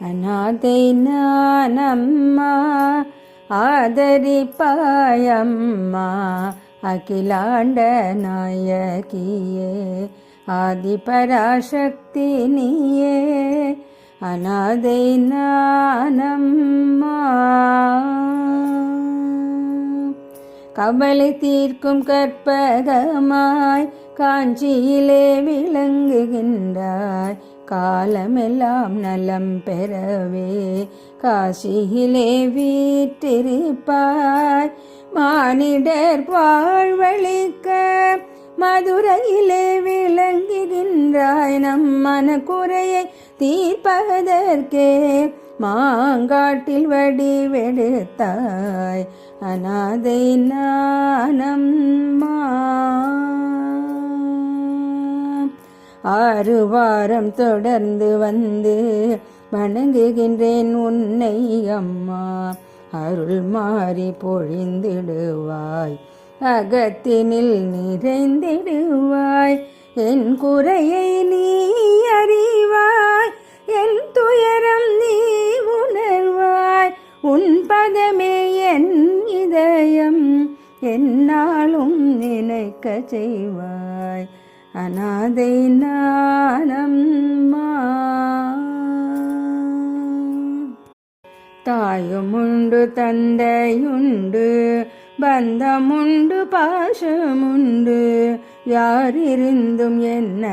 அநாதை நானம்மா ஆதரிப்பாயம்மா அகிலாண்ட நாயகியே ஆதிபராசக்தி நீயே அநாதை நானம்மா. கவலை தீர்க்கும் கற்பகமாய் காஞ்சியிலே விளங்குகின்றாய். காலமெல்லாம் நலம் பெறவே காசியிலே வீற்றிருப்பாய். மானிடர் வாழ்வழிக்க மதுரையிலே விளங்குகின்றாய். நம் மனக்குறையை தீர்ப்பதற்கே மாங்காட்டில் வடிவெடுத்தாய். அநாதை நானம்மா ஆறு வாரம் தொடர்ந்து வந்து வணங்குகின்றேன் உன்னை அம்மா. அருள் மாறி பொழிந்திடுவாய். அகத்தினில் நிறைந்திடுவாய். என் குறையை நீ என் துயரம் நீ உணர்வாய். உன் பதமே என் இதயம். என்னாலும் நினைக்க செய்வாய். அநாதை நானம்மா தாயுமுண்டு தந்தையுண்டு பந்தமுண்டு பாசமுண்டு யாரிருந்தும் என்ன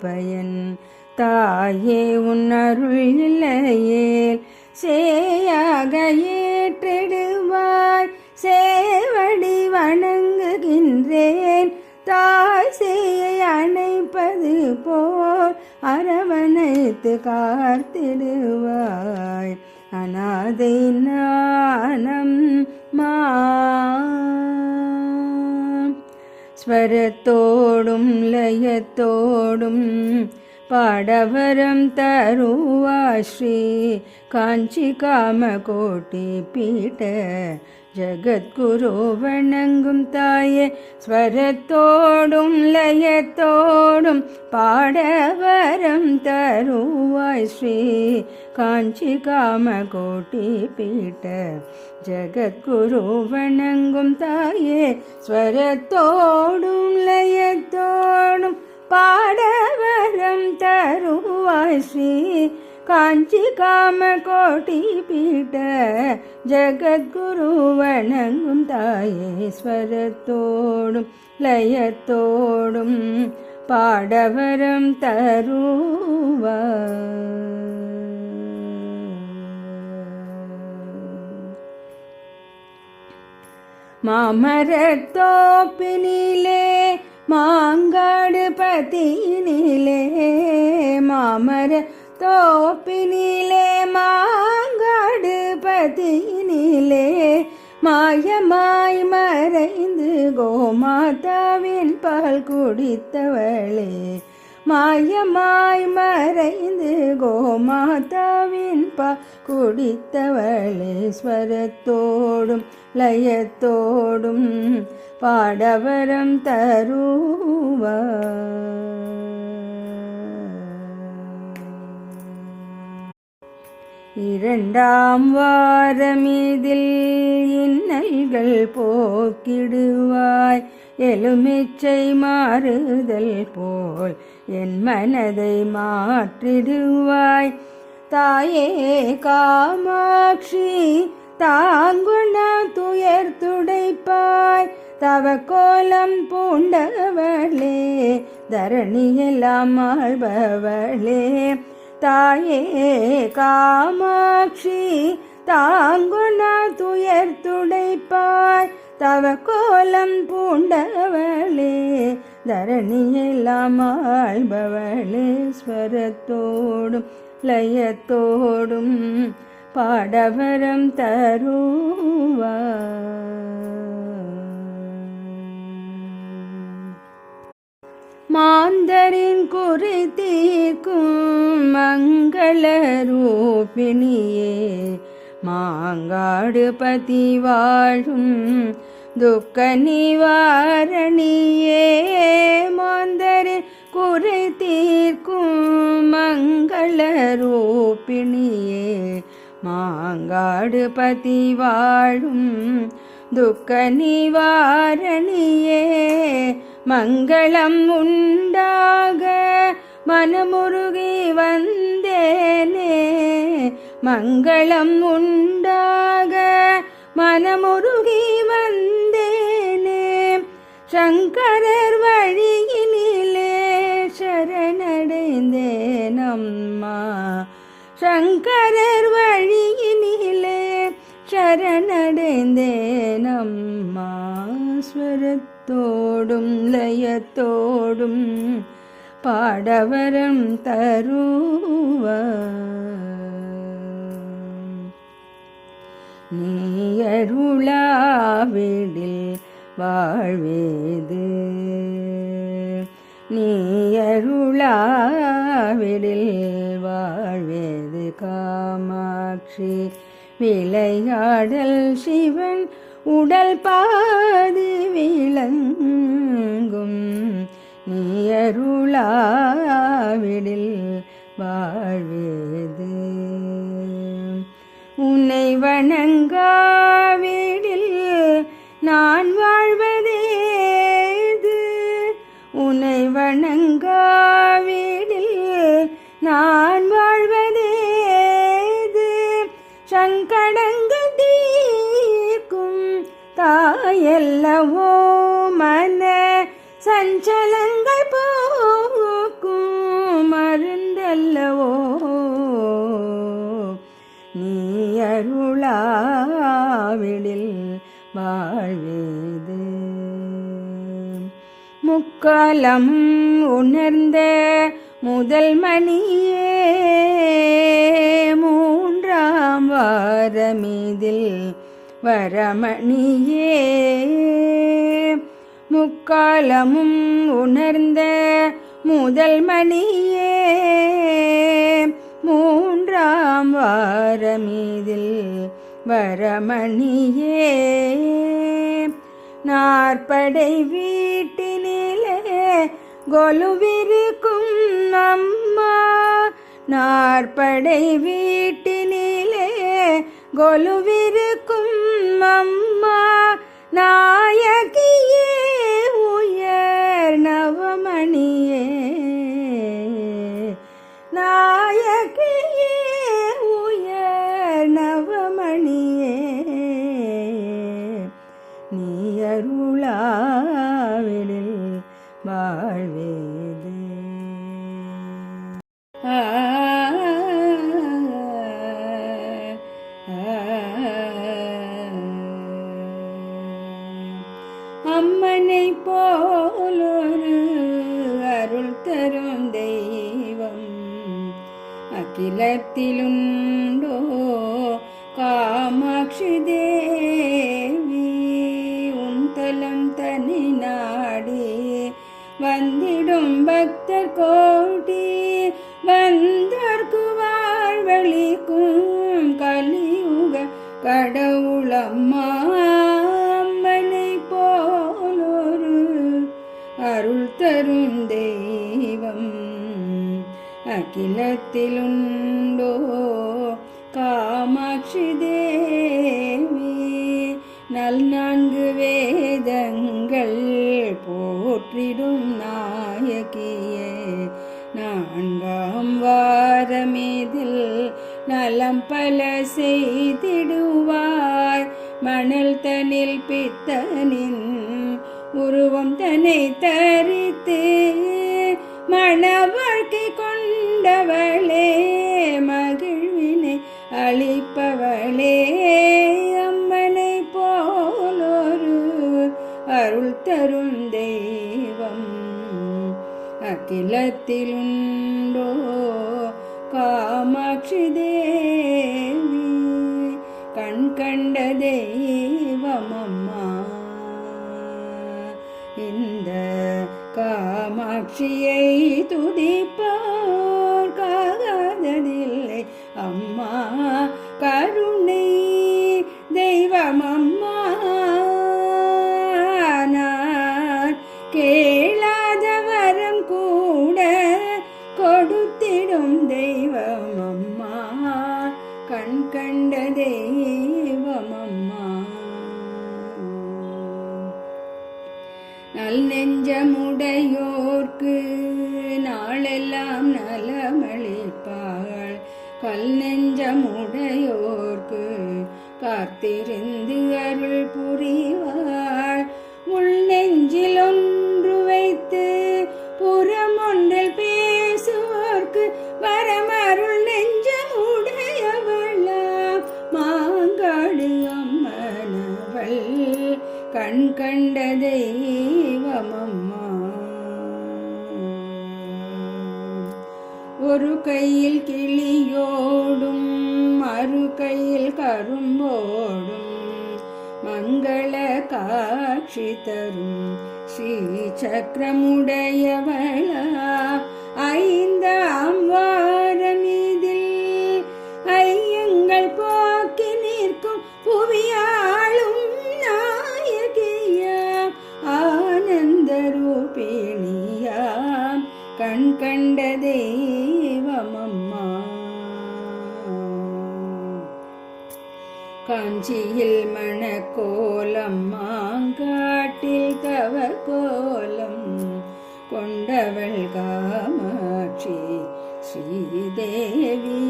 பயன்? தாயே உன்னருள் இல்லையேல் சேயாக ஏற்றிடுவாய். சேவடி வணங்குகின்றேன் தாய் சேயை அணைப்பது போல் அரவணைத்து காத்திடுவாய் அநாதை நானம் மா. ஸ்வரத்தோடும் லயத்தோடும் பாடவரம் தருவாய் ஸ்ரீ காஞ்சி காமகோட்டி பீட்ட ஜகத்குரு வணங்கும் தாயே ஸ்வரத்தோடும் லயத்தோடும் பாடவரம் தருவாய் ஸ்ரீ காஞ்சி காமகோட்டி பீட்ட ஜகத்குரு வணங்கும் தாயே ஸ்வரத்தோடும் லயத்தோடும் பாடவரம் தருவாய் ஸ்ரீ காஞ்சி காம கோட்டி பீட்ட ஜகத்குரு வணங்கும் தாயே ஸ்வரத்தோடும் லயத்தோடும் பாடவரம் தருவாய் மாமர தோப்பினிலே மாங்காடுபதியினிலே மாயமாய் மறைந்து கோமாதாவின் பால் குடித்தவளே. மாயமாய் மறைந்து கோமாதாவின் பா குடித்தவளேஸ்வரத்தோடும் லயத்தோடும் பாடவரம் தருவா இரண்டாம் வாரமிதில் இன்னல்கள் போக்கிடுவாய். எலுமிச்சை மாறுதல் போல் என் மனதை மாற்றிடுவாய். தாயே காமாட்சி தாங்குணா துயர் துடைப்பாய். தவ கோலம் பூண்டவளே தரணியெல்லாம் ஆழ்பவளே. தாயே காமாட்சி தாங்குண துயர் துடைப்பாய். தவ கோலம் பூண்டவளே தரணியெல்லாம் ஆள்பவளே ஸ்வரத்தோடும் லயத்தோடும் பாடவரம் தருவா. மாந்தரின் குறி தீர்க்கும் மங்கள ரூபிணியே மாங்காடு பதி வாழும் துக்க நிவாரணியே மாந்தரின் குறை தீர்க்கும் மங்கள ரூபிணியே. மாங்காடு பதி வாழும் துக்க நிவாரணியே மங்களம் உண்டாக மனமுருகி வந்தேனே. மங்களம் உண்டாக மனமுருகி வந்தேனே. சங்கரர் வழியினிலே சரணடைந்தேன் அம்மா சங்கரர் வழியினிலே சரணடைந்தேன் அம்மா ஸ்வரத்தோடும் லயத்தோடும் பாடவரம் தருவ வீடில் வாழ்வேது. நீயருளாவிடில் வாழ்வேது. காமாட்சி விளையாடல் சிவன் உடல் பாதி விளங்கும். நீயருளாவிடில் வாழ்வேது. உன்னை வணங்கா தாயல்லவோ மன சஞ்சலங்கள் போக்கும் மருந்தல்லவோ. நீ அருளாவிடில் வாழ்வேது. முக்காலம் உணர்ந்த முதல் மணியே மூன்றாம் வாரமிதில் வரமணியே முக்காலமும் உணர்ந்த முதல் மணியே. மூன்றாம் வாரமீதில் வரமணியே நாற்படை வீட்டினிலே கொலுவிருக்கும் அம்மா. நாற்படை வீட்டினிலே கொலுவிருக்கும் அம்மா நாயகியே உயர் நவமணியே. நாயகியே உயர் நவமணியே. நீ அருளாவிலில் வாழ்வேதே. ஆ. അഖിലത്തിലുണ്ടോ കാമാക്ഷി ദേവി ഉന്തലം തനി നാടി വന്നിടും ഭക്തർ കോടി அகிலத்திலுண்டோ காமாட்சி தேவி நல் நான்கு வேதங்கள் போற்றிடும் நாயகியே நான்காம் வாரமேதில் நலம் பல செய்திடுவாய் மணல் தனில் பித்தனின் உருவம் தன்னை தரித்து மன வாழ்க்கை கொண்டவளே மகிழ்வினை அளிப்பவளே அம்மனை போலொரு அருள் தரும் தெய்வம். அகிலத்திலுண்டோ காமாட்சி தேவி கண் கண்ட தெய்வம் அம்மா இந்த காமாட்சியை துதிப்ப கண் கண்ட தெய்வமம்மா. நல் நெஞ்சமுடையோர்க்கு நாளெல்லாம் நலமளிப்பாள் கல் நெஞ்சமுடையோர்க்கு காத்திருந்த கண் கண்ட தெய்வமம்மா. ஒரு கையில் கிளியோடும் மறு கையில் கரும்போடும் மங்கள காட்சி தரும் ஸ்ரீ சக்கரமுடையவளா ஐந்தாம் வாரமிதில் காஞ்சியில் மணக்கோலம் மாங்காட்டில் தவ கோலம் கொண்டவள் காமாட்சி ஸ்ரீதேவி.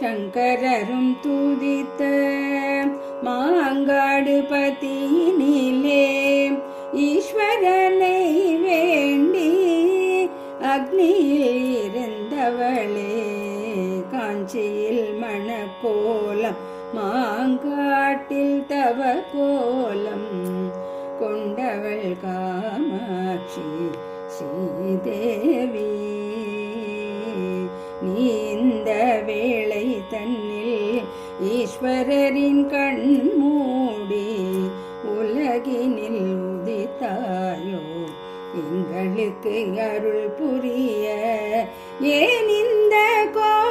சங்கரரும் துதித்த மாங்காடு பதினிலே ஈஸ்வரனை வேண்டி அக்னியில் மாங்காட்டில் தவ கோலம் கொண்டவள் காமாட்சி ஸ்ரீதேவி. நீந்த வேளை தன்னில் ஈஸ்வரரின் கண் மூடி உலகினில் உதித்தாயோ? எங்களுக்கு அருள் புரிய. ஏன் இந்த கோ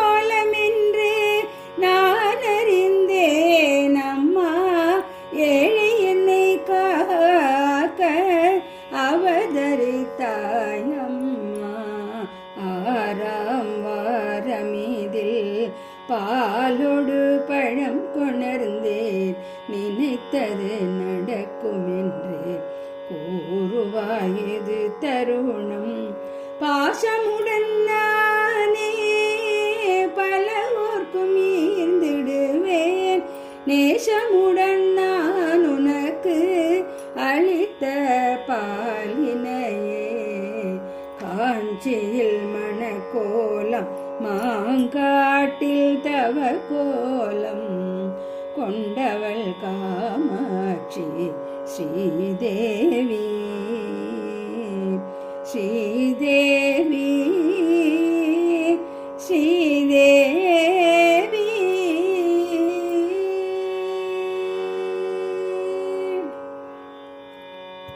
கொணர்ந்தேன் நினைத்தது நடக்கும் என்று கூறுவாயது தருணம். பாசமுடன் நானே பலவோர்க்கும் ஈர்ந்திடுவேன். நேசமுடன் காஞ்சியில் கோலம் மாங்காட்டில் தவ கோலம் கொண்டவள் காமாட்சி ஸ்ரீதேவி ஸ்ரீதேவி